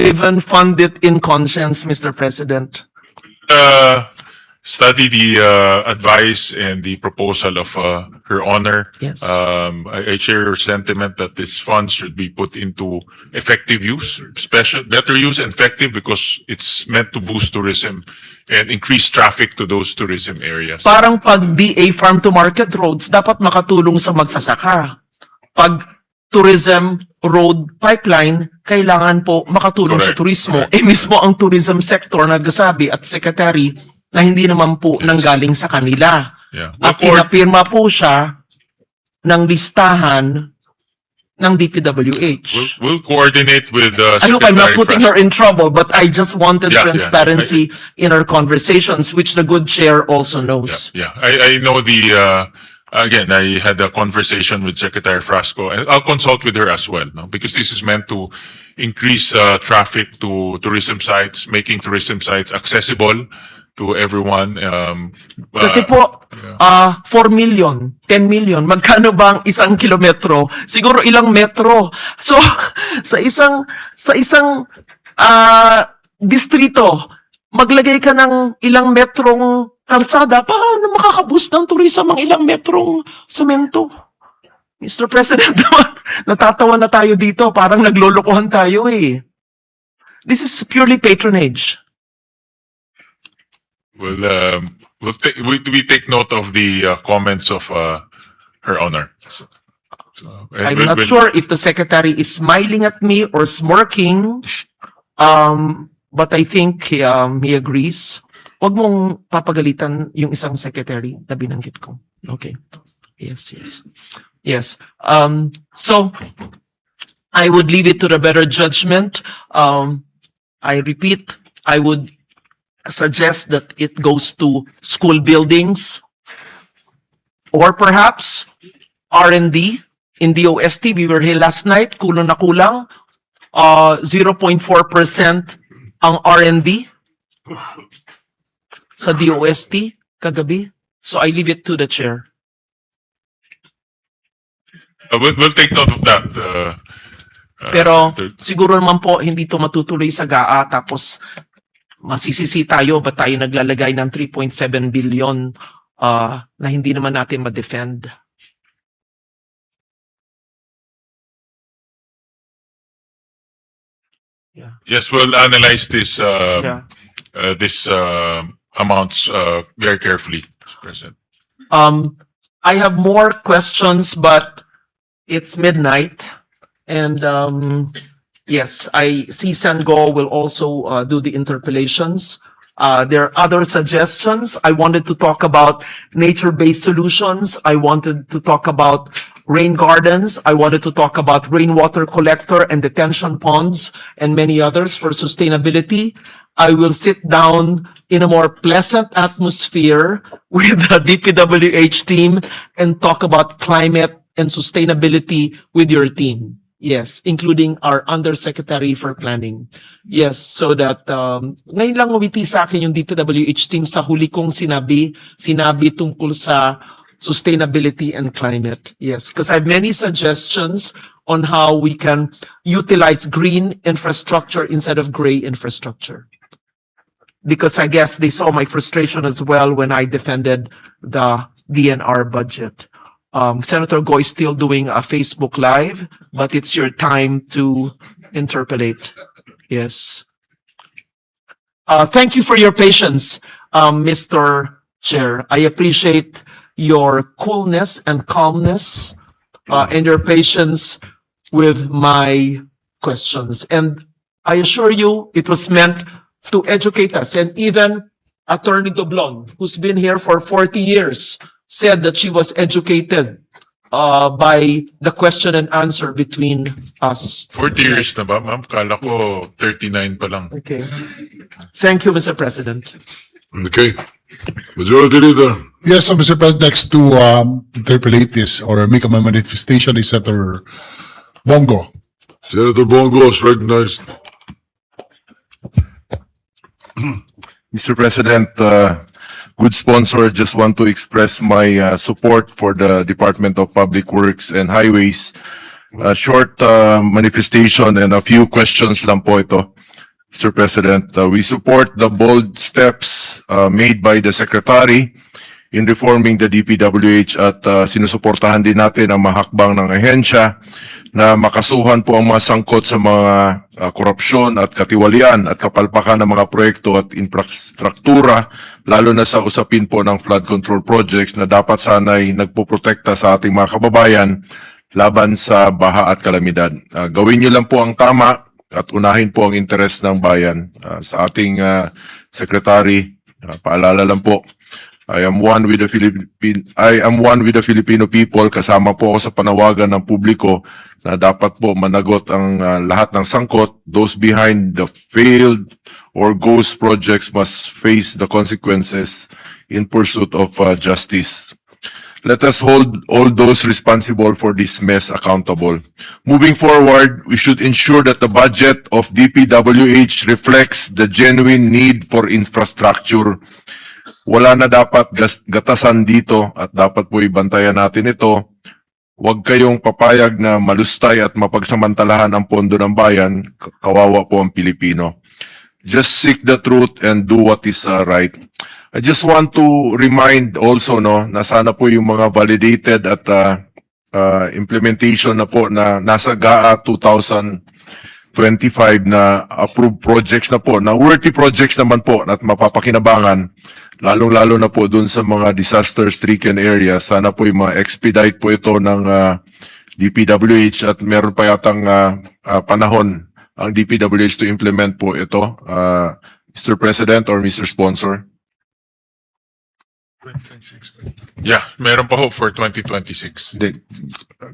even fund it in conscience, Mr. President. uh, study the uh, advice and the proposal of uh, Her Honor. Yes. Um, I, I share your sentiment that these funds should be put into effective use, special, better use and effective because it's meant to boost tourism and increase traffic to those tourism areas. Parang pag BA Farm to Market Roads, dapat makatulong sa magsasaka. Pag tourism road pipeline, kailangan po makatulong sa Correct. turismo. Correct. Eh mismo ang tourism sector nagsasabi at secretary na hindi naman po nanggaling sa kanila. Yeah. At pinapirma po siya ng listahan ng DPWH. We'll, we'll coordinate with uh, I hope I'm not putting her in trouble, but I just wanted Yeah, yeah. transparency in our conversations, which the good chair also knows. Yeah, yeah. I, I know the, uh, again, I had a conversation with Secretary Frasco and I'll consult with her as well, no? Because this is meant to increase, uh, traffic to tourism sites, making tourism sites accessible to everyone, um. uh, Kasi po, ah 4 million, 10 million, magkano ba ang isang kilometro? Siguro ilang metro. So, sa isang, sa isang, ah distrito, maglagay ka ng ilang metrong kalsada, paano makakaboost ng tourism ang ilang metrong semento? Mr. President natatawa na tayo dito, parang naglolokohan tayo eh. This is purely patronage. We'll, um, we'll take, we, we take note of the, uh, comments of, uh, Her Honor. So, and I'm we'll- not we'll- sure if the secretary is smiling at me or smirking. Um, but I think um, he agrees. Huwag mong papagalitan yung isang secretary na binanggit ko. Okay. Yes, yes. Yes. Um, so, I would leave it to the better judgment. Um, I repeat, I would suggest that it goes to school buildings or perhaps R&D in the OST. We were here last night, kulang na kulang. Uh, 0.4% ang R&D sa DOST kagabi. So I leave it to the chair. Uh, we'll, we'll take note of that, uh. uh, Pero siguro naman po hindi to matutuloy sa GAA tapos masisisi tayo ba tayo naglalagay ng 3.7 billion uh, na hindi naman natin ma-defend. Yes, we'll analyze this, uh, Yeah. uh, this, uh, amounts, uh, very carefully. President. Um, I have more questions, but it's midnight. And, um, yes, I see Sango will also, uh, do the interpolations. Uh, there are other suggestions. I wanted to talk about nature-based solutions. I wanted to talk about rain gardens. I wanted to talk about rainwater collector and detention ponds and many others for sustainability. I will sit down in a more pleasant atmosphere with the DPWH team and talk about climate and sustainability with your team. Yes, including our Undersecretary for Planning. Yes, so that, um, ngayon lang umiti sa akin yung DPWH team sa huli kong sinabi, sinabi tungkol sa sustainability and climate. Yes, because I have many suggestions on how we can utilize green infrastructure instead of gray infrastructure because I guess they saw my frustration as well when I defended the DNR budget. Um, Senator Goy is still doing a Facebook Live, but it's your time to interpolate. Yes. Uh, thank you for your patience, um, Mr. Chair. I appreciate your coolness and calmness, uh, and your patience with my questions. And I assure you, it was meant to educate us. And even Attorney Doblon, who's been here for 40 years, said that she was educated uh, by the question and answer between us. Forty years na ba, ma'am? Kala ko thirty-nine pa lang. Okay. Thank you, Mr. President. Okay. Majority Leader. Yes, so Mr. President, next to um, interpolate this or make a manifestation is Senator Bongo. Senator Bongo is recognized. Mr. President, uh, good sponsor, just want to express my uh, support for the Department of Public Works and Highways. A short uh, manifestation and a few questions lang po ito. Mr. President. Uh, we support the bold steps uh, made by the Secretary in reforming the DPWH at uh, sinusuportahan din natin ang mahakbang ng ahensya na makasuhan po ang mga sangkot sa mga uh, korupsyon at katiwalian at kapalpakan ng mga proyekto at infrastruktura lalo na sa usapin po ng flood control projects na dapat sanay nagpoprotekta sa ating mga kababayan laban sa baha at kalamidad. Uh, gawin niyo lang po ang tama at unahin po ang interes ng bayan. Uh, sa ating uh, secretary, uh, paalala lang po, I am one with the Philippine I am one with the Filipino people. Kasama po ako sa panawagan ng publiko na dapat po managot ang uh, lahat ng sangkot. Those behind the failed or ghost projects must face the consequences in pursuit of uh, justice let us hold all those responsible for this mess accountable moving forward we should ensure that the budget of DPWH reflects the genuine need for infrastructure wala na dapat gatasan dito at dapat po ibantayan natin ito. Huwag kayong papayag na malustay at mapagsamantalahan ang pondo ng bayan. Kawawa po ang Pilipino. Just seek the truth and do what is uh, right. I just want to remind also no na sana po yung mga validated at uh, uh, implementation na po na nasa GAA 2025 na approved projects na po, na worthy projects naman po at mapapakinabangan, lalong-lalo na po dun sa mga disaster-stricken areas. Sana po yung ma-expedite po ito ng ah, DPWH at meron pa yatang ah, ah, panahon ang DPWH to implement po ito. Ah, Mr. President or Mr. Sponsor? Yeah, meron pa ho for 2026. Hindi.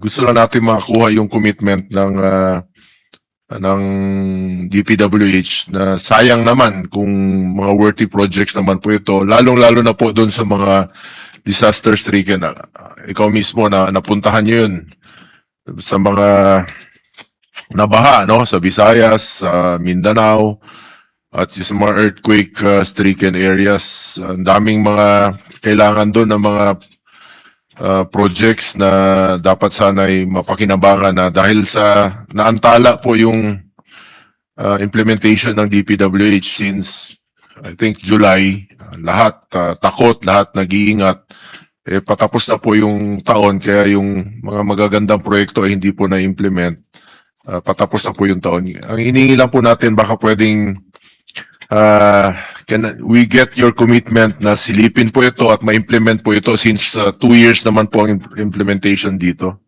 Gusto lang natin makakuha yung commitment ng ah, ng DPWH na sayang naman kung mga worthy projects naman po ito, lalong-lalo na po doon sa mga disaster stricken. Ah, ikaw mismo na napuntahan nyo yun sa mga nabaha, no? Sa Visayas, sa Mindanao, at yung mga earthquake uh, stricken areas. Ang daming mga kailangan doon ng mga uh, projects na dapat sana'y mapakinabangan na dahil sa naantala po yung uh, implementation ng DPWH since I think July, uh, lahat uh, takot, lahat nag-iingat. Eh, patapos na po yung taon kaya yung mga magagandang proyekto ay hindi po na-implement. Uh, patapos na po yung taon. Ang hiningi lang po natin baka pwedeng uh, can we get your commitment na silipin po ito at ma-implement po ito since uh, two years naman po ang im- implementation dito.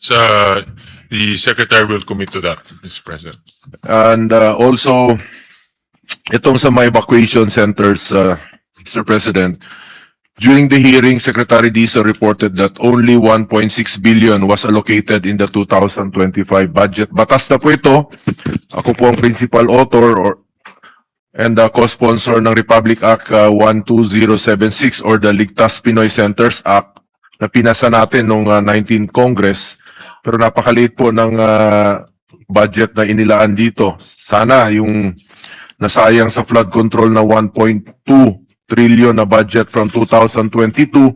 So, uh, the secretary will commit to that, Mr. President. And uh, also, itong sa mga evacuation centers, uh, Mr. President, during the hearing, Secretary Disa reported that only 1.6 billion was allocated in the 2025 budget. Batas na po ito. Ako po ang principal author or and the co-sponsor ng Republic Act uh, 12076 or the Ligtas Pinoy Centers Act na pinasa natin noong uh, 19th Congress. Pero napakaliit po ng uh, budget na inilaan dito. Sana yung nasayang sa flood control na 1.2 trillion na budget from 2022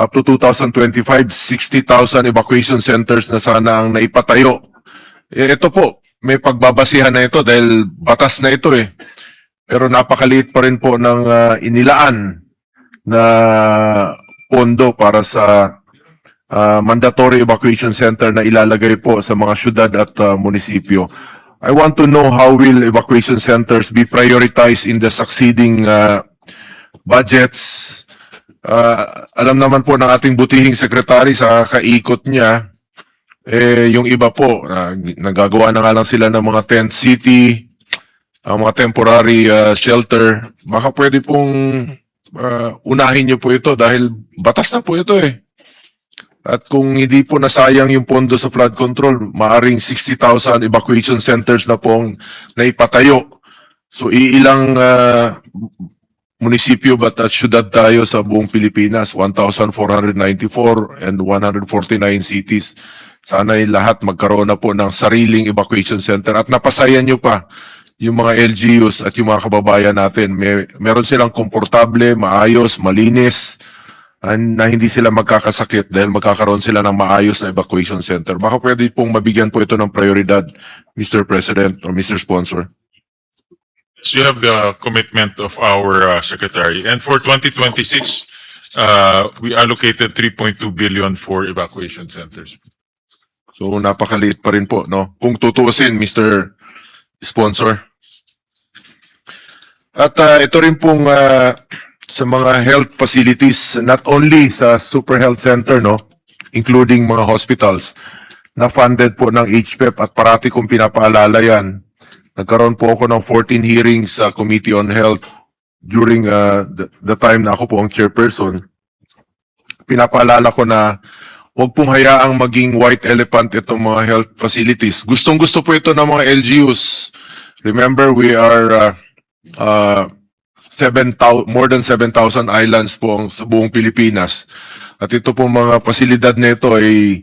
up to 2025, 60,000 evacuation centers na sana ang naipatayo. Eh, ito po, may pagbabasihan na ito dahil batas na ito eh. Pero napakaliit pa rin po ng ah, inilaan na pondo para sa ah, mandatory evacuation center na ilalagay po sa mga syudad at ah, munisipyo. I want to know how will evacuation centers be prioritized in the succeeding ah, budgets. Ah, alam naman po ng ating butihing sekretary sa kaikot niya, eh, yung iba po, ah, nagagawa na nga lang sila ng mga tent city, ang mga temporary ah, shelter. Baka pwede pong ah, unahin niyo po ito dahil batas na po ito eh. At kung hindi po nasayang yung pondo sa flood control, maaring 60,000 evacuation centers na pong naipatayo. So iilang ah, munisipyo ba at syudad tayo sa buong Pilipinas? 1,494 and 149 cities. Sana'y lahat magkaroon na po ng sariling evacuation center at napasayan nyo pa yung mga LGUs at yung mga kababayan natin. May, meron silang komportable, maayos, malinis ah, na hindi sila magkakasakit dahil magkakaroon sila ng maayos na evacuation center. Baka pwede pong mabigyan po ito ng prioridad, Mr. President or Mr. Sponsor. So you have the commitment of our uh, secretary. And for 2026, uh, we allocated 3.2 billion for evacuation centers. So napakaliit pa rin po, no? Kung tutuusin, Mr. Sponsor. At ah, ito rin pong ah, sa mga health facilities, not only sa Super Health Center, no? Including mga hospitals, na funded po ng HPEP at parati kong pinapaalala yan. Nagkaroon po ako ng 14 hearings sa Committee on Health during ah, the, the time na ako po ang chairperson. Pinapaalala ko na huwag pong hayaang maging white elephant itong mga health facilities. Gustong gusto po ito ng mga LGUs. Remember, we are uh, uh, 7,000 more than 7,000 islands po ang sa buong Pilipinas. At ito pong mga pasilidad nito ay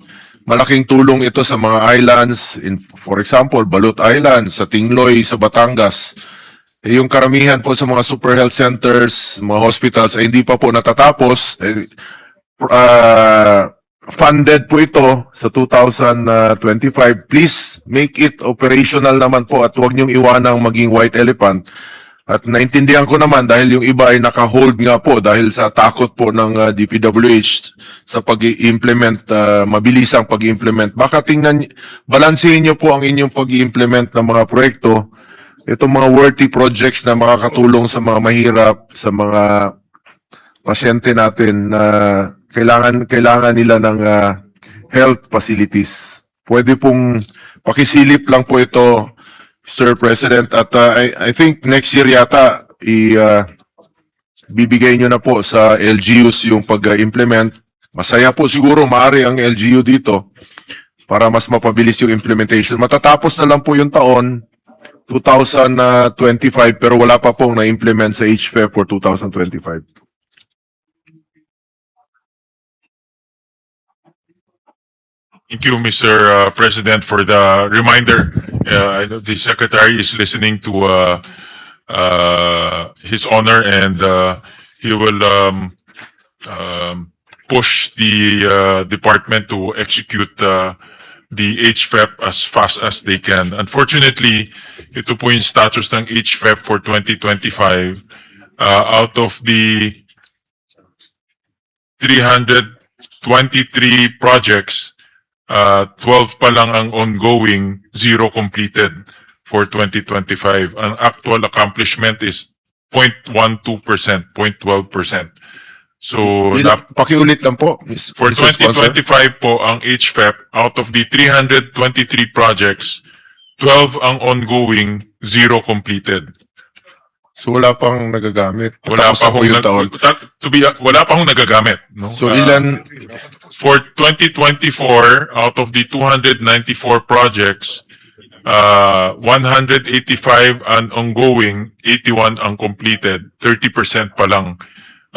malaking tulong ito sa mga islands. In, for example, Balut Island, sa Tingloy, sa Batangas. Eh, yung karamihan po sa mga super health centers, mga hospitals ay hindi pa po natatapos. Eh, uh, funded po ito sa 2025. Please make it operational naman po at huwag niyong iwanang maging white elephant. At naintindihan ko naman dahil yung iba ay naka-hold nga po dahil sa takot po ng uh, DPWH sa pag-implement, uh, mabilis ang pag-implement. Baka tingnan, balansehin niyo po ang inyong pag-implement ng mga proyekto. Itong mga worthy projects na makakatulong sa mga mahirap, sa mga pasyente natin na kailangan kailangan nila ng ah, health facilities. Pwede pong pakisilip lang po ito Mr. President at ah, I, I think next year yata i ah, bibigay nyo na po sa LGUs yung pag-implement. Masaya po siguro maari ang LGU dito para mas mapabilis yung implementation. Matatapos na lang po yung taon 2025 pero wala pa pong na-implement sa HFE for 2025. Thank you, Mr. uh, President, for the reminder. Uh, I know the secretary is listening to uh, uh, his honor and uh, he will um, um, push the uh, department to execute uh, the HFEP as fast as they can. Unfortunately, ito po yung status ng HFEP for 2025. Uh, out of the 323 projects, uh, 12 pa lang ang ongoing, zero completed for 2025. Ang actual accomplishment is 0.12%, 0.12%. So, Ilan- Pakiulit lang po, Ms. for. Sponsor. 2025 po, ang HFEP, out of the 323 projects, 12 ang ongoing, zero completed. So wala pang nagagamit. Wala Tapos pa na po hong, yung taon. nag, ta- to be, wala pa hong nagagamit. No? So Uh, ilan, For 2024, out of the 294 projects, uh, 185 ang ongoing, 81 ang completed, 30% pa lang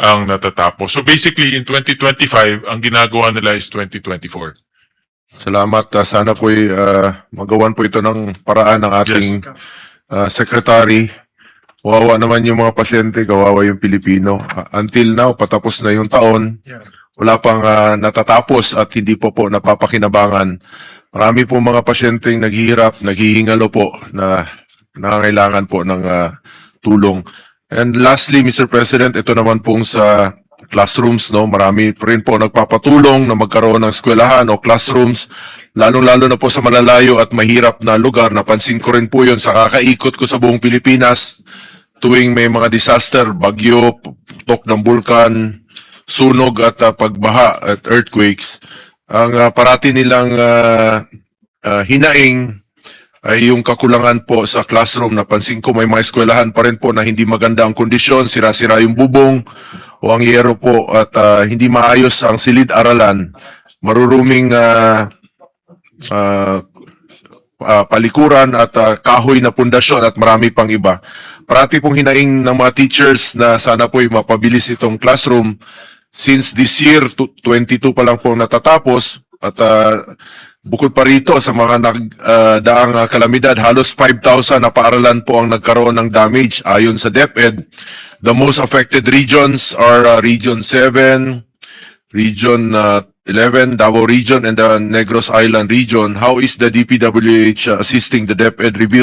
ang natatapos. So basically, in 2025, ang ginagawa nila is 2024. salamat. Ah, sana po magawan po ito ng paraan ng ating ah, secretary. Kawawa naman yung mga pasyente, kawawa yung Pilipino. Ah, until now, patapos na yung taon. Wala pang ah, natatapos at hindi po po napapakinabangan. Marami po mga pasyenteng naghihirap, naghihingalo po na nangangailangan po ng ah, tulong. And lastly, Mr. President, ito naman pong sa classrooms, no? Marami pa rin po nagpapatulong na magkaroon ng eskwelahan o classrooms, lalong-lalo na po sa malalayo at mahirap na lugar. Napansin ko rin po yun sa kakaikot ko sa buong Pilipinas tuwing may mga disaster, bagyo, putok ng bulkan, sunog at ah, pagbaha at earthquakes. Ang ah, parati nilang ah, ah, hinaing ay yung kakulangan po sa classroom. Napansin ko may mga eskwelahan pa rin po na hindi maganda ang kondisyon, sira-sira yung bubong o ang yero po at ah, hindi maayos ang silid-aralan. Maruruming ah, ah, ah, palikuran at ah, kahoy na pundasyon at marami pang iba. Parati pong hinaing ng mga teachers na sana po'y mapabilis itong classroom since this year, tu- 22 pa lang po natatapos at ah, bukod pa rito sa mga nag, ah, daang ah, kalamidad, halos 5,000 na paaralan po ang nagkaroon ng damage ayon sa DepEd. The most affected regions are ah, Region 7, Region uh, 11, Davao Region, and the Negros Island Region, how is the DPWH assisting the DepEd rebuild